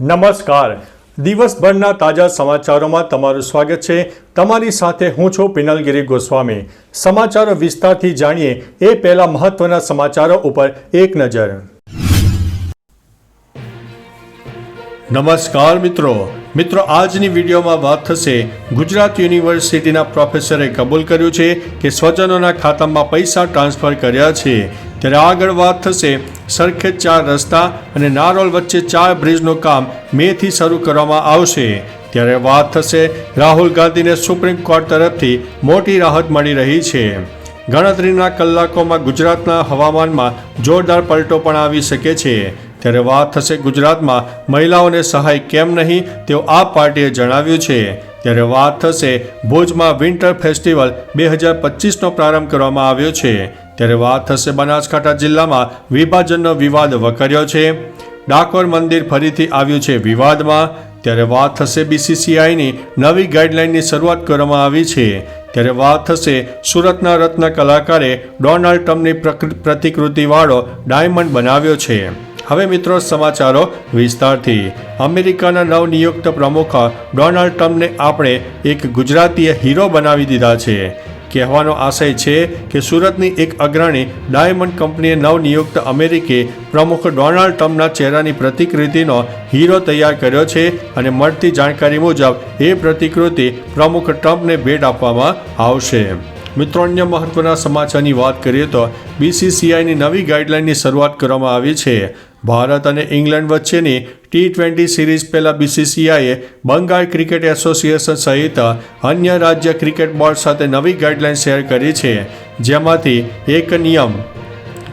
નમસ્કાર. દિવસભરના તાજા સમાચારોમાં તમારું સ્વાગત છે. તમારી સાથે હું છું પિનલગીરી ગોસ્વામી. સમાચારો વિસ્તારથી જાણીએ એ પહેલા મહત્વના સમાચારો ઉપર એક નજર. નમસ્કાર મિત્રો. મિત્રો, આજની વિડીયોમાં વાત થશે ગુજરાત યુનિવર્સિટીના પ્રોફેસરે કબૂલ કર્યું છે કે સ્વજનોના ખાતામાં પૈસા ટ્રાન્સફર કર્યા છે. ત્યારે આગળ વાત થશે સરખેજ ચાર રસ્તા અને નારોલ વચ્ચે ચાર બ્રિજનું કામ મેથી શરૂ કરવામાં આવશે. ત્યારે વાત થશે રાહુલ ગાંધીને સુપ્રીમ કોર્ટ તરફથી મોટી રાહત મળી રહી છે. ગણતરીના કલાકોમાં ગુજરાતના હવામાનમાં જોરદાર પલટો પણ આવી શકે છે. ત્યારે વાત થશે ગુજરાતમાં મહિલાઓને સહાય કેમ નહીં તેવું આ પાર્ટીએ જણાવ્યું છે. ત્યારે વાત થશે ભુજમાં વિન્ટર ફેસ્ટિવલ બે હજાર પચીસનો પ્રારંભ કરવામાં આવ્યો છે. ત્યારે વાત થશે બનાસકાંઠા જિલ્લામાં વિભાજનનો વિવાદ વકર્યો છે. ડાકોર મંદિર ફરીથી આવ્યું છે વિવાદમાં. ત્યારે વાત થશે બીસીસીઆઈની નવી ગાઈડલાઇનની શરૂઆત કરવામાં આવી છે. ત્યારે વાત થશે સુરતના રત્ન કલાકારે ડોનાલ્ડ ટ્રમ્પની પ્રતિકૃતિવાળો ડાયમંડ બનાવ્યો છે. હવે મિત્રો સમાચારો વિસ્તારથી. અમેરિકાના નવનિયુક્ત પ્રમુખ ડોનાલ્ડ ટ્રમ્પને આપણે એક ગુજરાતીય હીરો બનાવી દીધા છે. કહેવાનો આશય છે કે સુરતની એક અગ્રણી ડાયમંડ કંપનીએ નવનિયુક્ત અમેરિકી પ્રમુખ ડોનાલ્ડ ટ્રમ્પના ચહેરાની પ્રતિકૃતિનો હીરો તૈયાર કર્યો છે અને મળતી જાણકારી મુજબ એ પ્રતિકૃતિ પ્રમુખ ટ્રમ્પને ભેટ આપવામાં આવશે. મિત્રો, અન્ય મહત્વના સમાચારની વાત કરીએ તો બીસીસીઆઈની નવી ગાઈડલાઇનની શરૂઆત કરવામાં આવી છે. ભારત અને ઇંગ્લેન્ડ વચ્ચેની ટી ટ્વેન્ટી સિરીઝ પહેલાં બીસીસીઆઈએ બંગાળ ક્રિકેટ એસોસિએશન સહિત અન્ય રાજ્ય ક્રિકેટ બોર્ડ સાથે નવી ગાઈડલાઇન શેર કરી છે, જેમાંથી એક નિયમ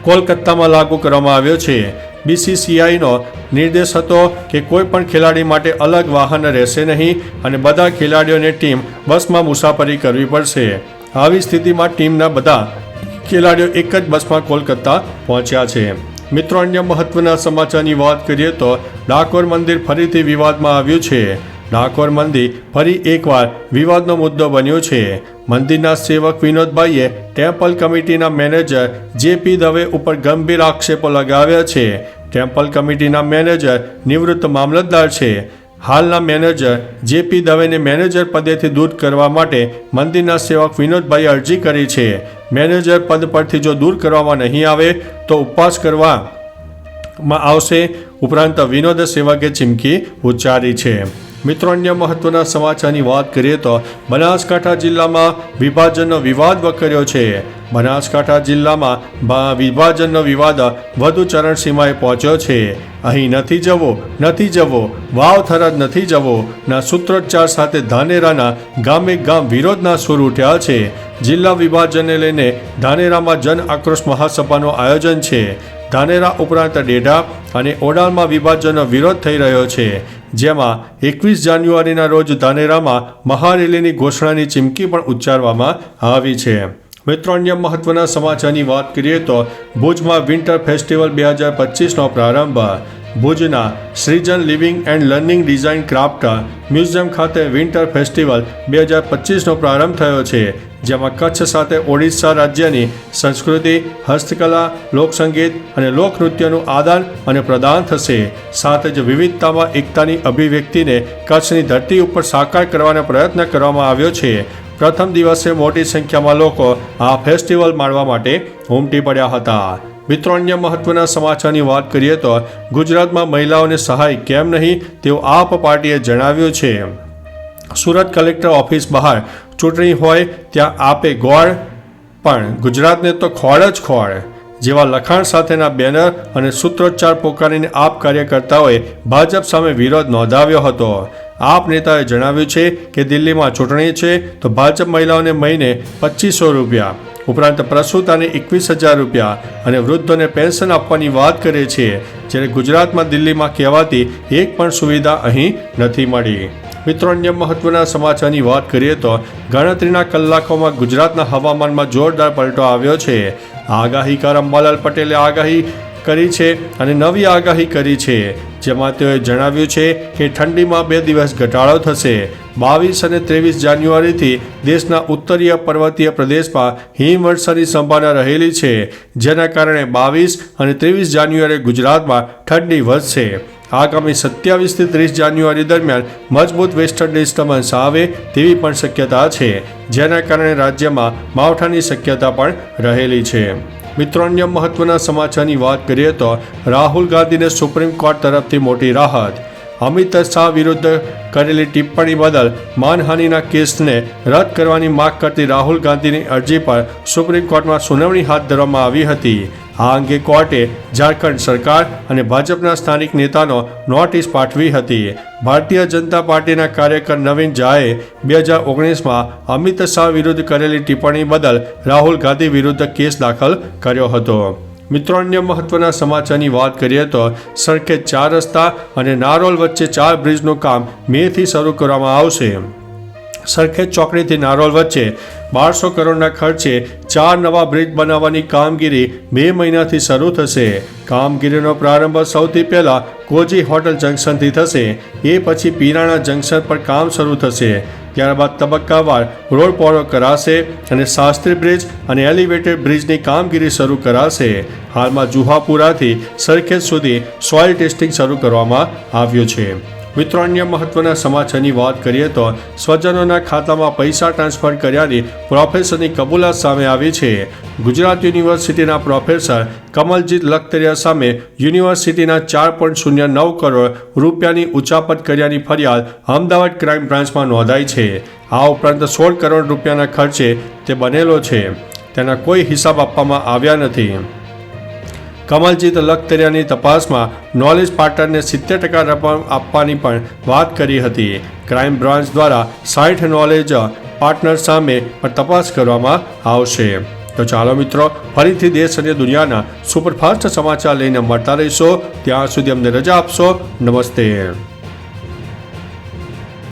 કોલકાતામાં લાગુ કરવામાં આવ્યો છે. બીસીસીઆઈનો નિર્દેશ હતો કે કોઈ પણ ખેલાડી માટે અલગ વાહન રહેશે નહીં અને બધા ખેલાડીઓને ટીમ બસમાં મુસાફરી કરવી પડશે. આવી સ્થિતિમાં ટીમના બધા ખેલાડીઓ એક જ બસમાં કોલકાતા પહોંચ્યા છે. મિત્રો, અન્ય મહત્વના સમાચારની વાત કરીએ તો ડાકોર મંદિર ફરીથી વિવાદમાં આવ્યું છે. ડાકોર મંદિર ફરી એકવાર વિવાદનો મુદ્દો બન્યો છે. મંદિરના સેવક વિનોદભાઈએ ટેમ્પલ કમિટીના મેનેજર જેપી દવે ઉપર ગંભીર આક્ષેપો લગાવ્યા છે. ટેમ્પલ કમિટીના મેનેજર નિવૃત્ત મામલતદાર છે. હાલના મેનેજર જેપી દવેને મેનેજર પદેથી દૂર કરવા માટે મંદિરના સેવક વિનોદભાઈએ અરજી કરી છે. મેનેજર પદ પરથી જો દૂર કરવામાં નહીં આવે, તો ઉપવાસ કરવામાં આવશે, ઉપરાંત વિનોદ સેવકે ચીમકી ઉચ્ચારી છે. મિત્રો, અન્ય મહત્વના સમાચારની વાત કરીએ તો બનાસકાંઠા જિલ્લામાં વિભાજનનો વિવાદ વકર્યો છે. બનાસકાંઠા જિલ્લામાં વિભાજનનો વિવાદ વધુ ચરણસીમાએ પહોંચ્યો છે. અહીં નથી જવો નથી જવો, વાવ થરાદ નથી જવો, ના સૂત્રોચ્ચાર સાથે ધાનેરાના ગામે ગામ વિરોધના સૂર ઉઠ્યા છે. જિલ્લા વિભાજનને લઈને ધાનેરામાં જન આક્રોશ મહાસભાનું આયોજન છે. ધાનેરા ઉપરાંત ડેઢા અને ઓડાલમાં વિભાજનનો વિરોધ થઈ રહ્યો છે. જેમાં એકવીસ જાન્યુઆરીના રોજ ધાનેરામાં મહારેલીની ઘોષણાની ચીમકી પણ ઉચ્ચારવામાં આવી છે. મિત્રો અન્ય મહત્વના સમાચારની વાત કરીએ તો ભુજમાં વિન્ટર ફેસ્ટિવલ બે હજાર પચીસનો પ્રારંભ. ભુજના Shrujan living and learning design craft museum ખાતે વિન્ટર ફેસ્ટિવલ બે હજાર પચીસનો પ્રારંભ થયો છે, જેમાં કચ્છ સાથે ઓડિશા રાજ્યની સંસ્કૃતિ, હસ્તકલા, લોકસંગીત અને લોકનૃત્યનું આદાન અને પ્રદાન થશે. સાથે જ વિવિધતામાં એકતાની અભિવ્યક્તિને કચ્છની ધરતી ઉપર સાકાર કરવાનો પ્રયત્ન કરવામાં આવ્યો છે. પ્રથમ દિવસે મોટી સંખ્યામાં લોકો આ ફેસ્ટિવલ માણવા માટે ઉમટી પડ્યા હતા. મિત્રો, અન્ય મહત્વના સમાચારની વાત કરીએ તો ગુજરાતમાં મહિલાઓને સહાય કેમ નહીં તેવું આપ પાર્ટીએ જણાવ્યું છે. સુરત કલેક્ટર ઓફિસ બહાર ચૂંટણી હોય ત્યાં આપે ગોળ, પણ ગુજરાતને તો ખોળ જ ખોળ. જેવા લખાણ સાથેના બેનર અને સૂત્રોચ્ચાર પોકારીને આપ કાર્યકર્તાઓએ ભાજપ સામે વિરોધ નોંધાવ્યો હતો. આપ નેતાએ જણાવ્યું છે કે દિલ્હીમાં ચૂંટણી છે તો ભાજપ મહિલાઓને મહિને પચીસો રૂપિયા, ઉપરાંત પ્રસૂતાને એકવીસ હજાર રૂપિયા અને વૃદ્ધોને પેન્શન આપવાની વાત કરે છે, જ્યારે ગુજરાતમાં દિલ્હીમાં કહેવાતી એક પણ સુવિધા અહીં નથી મળી. મિત્રો, અન્ય મહત્વના સમાચારની વાત કરીએ તો ગણતરીના કલાકોમાં ગુજરાતના હવામાનમાં જોરદાર પલટો આવ્યો છે. આગાહીકાર અંબાલાલ પટેલે આગાહી કરી છે અને નવી આગાહી કરી છે. જેમાં તેઓએ જણાવ્યું છે કે ઠંડીમાં બે દિવસ ઘટાડો થશે. બાવીસ અને ત્રેવીસ જાન્યુઆરીથી દેશના ઉત્તરીય પર્વતીય પ્રદેશમાં હિમવર્ષાની સંભાવના રહેલી છે, જેના કારણે બાવીસ અને ત્રેવીસ જાન્યુઆરી ગુજરાતમાં ઠંડી વધશે. આગામી સત્યાવીસથી ત્રીસ જાન્યુઆરી દરમિયાન મજબૂત વેસ્ટર્ન ડિસ્ટર્બન્સ આવે તેવી પણ શક્યતા છે, જેના કારણે રાજ્યમાં માવઠાની શક્યતા પણ રહેલી છે. મિત્રો, અન્ય મહત્વના સમાચારની વાત કરીએ તો રાહુલ ગાંધીને સુપ્રીમ કોર્ટ તરફથી મોટી રાહત. અમિત શાહ વિરુદ્ધ કરેલી ટિપ્પણી બદલ માનહાનિના કેસને રદ કરવાની માગ કરતી રાહુલ ગાંધીની અરજી પર સુપ્રીમ કોર્ટમાં સુનાવણી હાથ ધરવામાં આવી હતી. આ અંગે કોર્ટે ઝારખંડ સરકાર અને ભાજપના સ્થાનિક નેતાનો નોટિસ પાઠવી હતી. ભારતીય જનતા પાર્ટીના કાર્યકર નવીન ઝાએ બે હજાર ઓગણીસમાં અમિત શાહ વિરુદ્ધ કરેલી ટિપ્પણી બદલ રાહુલ ગાંધી વિરુદ્ધ કેસ દાખલ કર્યો હતો. મિત્રો, અન્ય મહત્વના સમાચારની વાત કરીએ તો સરખેજ ચાર રસ્તા અને નારોલ વચ્ચે ચાર બ્રિજનું કામ મેથી શરૂ કરવામાં આવશે. સરખેજ ચોકડીથી નારોલ વચ્ચે બારસો કરોડના ખર્ચે ચાર નવા બ્રિજ બનાવવાની કામગીરી બે મહિનાથી શરૂ થશે. કામગીરીનો પ્રારંભ સૌથી પહેલાં કોજી હોટલ જંકશનથી થશે. એ પછી પીરાણા જંકશન પર કામ શરૂ થશે. ત્યારબાદ તબક્કાવાર રોડ પહોળો કરાશે અને શાસ્ત્રી બ્રિજ અને એલિવેટેડ બ્રિજની કામગીરી શરૂ કરાશે. હાલમાં જુહાપુરાથી સરખેજ સુધી સોઇલ ટેસ્ટિંગ શરૂ કરવામાં આવ્યું છે. મિત્રો, અન્ય મહત્વના સમાચારની વાત કરીએ તો સ્વજનોના ખાતામાં પૈસા ટ્રાન્સફર કર્યાની પ્રોફેસરની કબૂલાત સામે આવી છે. ગુજરાત યુનિવર્સિટીના પ્રોફેસર કમલજીત લખતરિયા સામે યુનિવર્સિટીના ચાર પોઈન્ટ શૂન્ય નવ કરોડ રૂપિયાની ઉચાપત કર્યાની ફરિયાદ અમદાવાદ ક્રાઇમ બ્રાન્ચમાં નોંધાઈ છે. આ ઉપરાંત સોળ કરોડ રૂપિયાના ખર્ચે તે બનેલો છે. તેના કોઈ હિસાબ આપવામાં આવ્યા નથી. કમલજીત લખતરિયાની તપાસમાં નોલેજ પાર્ટનરને સિત્તેર ટકા રકમ આપવાની પણ વાત કરી હતી. ક્રાઇમ બ્રાન્ચ દ્વારા સાઠ નોલેજ પાર્ટનર સામે પણ તપાસ કરવામાં આવશે. તો ચાલો મિત્રો, ફરીથી દેશ અને દુનિયાના સુપરફાસ્ટ સમાચાર લઈને મળતા રહીશો. ત્યાં સુધી અમને રજા આપશો. નમસ્તે.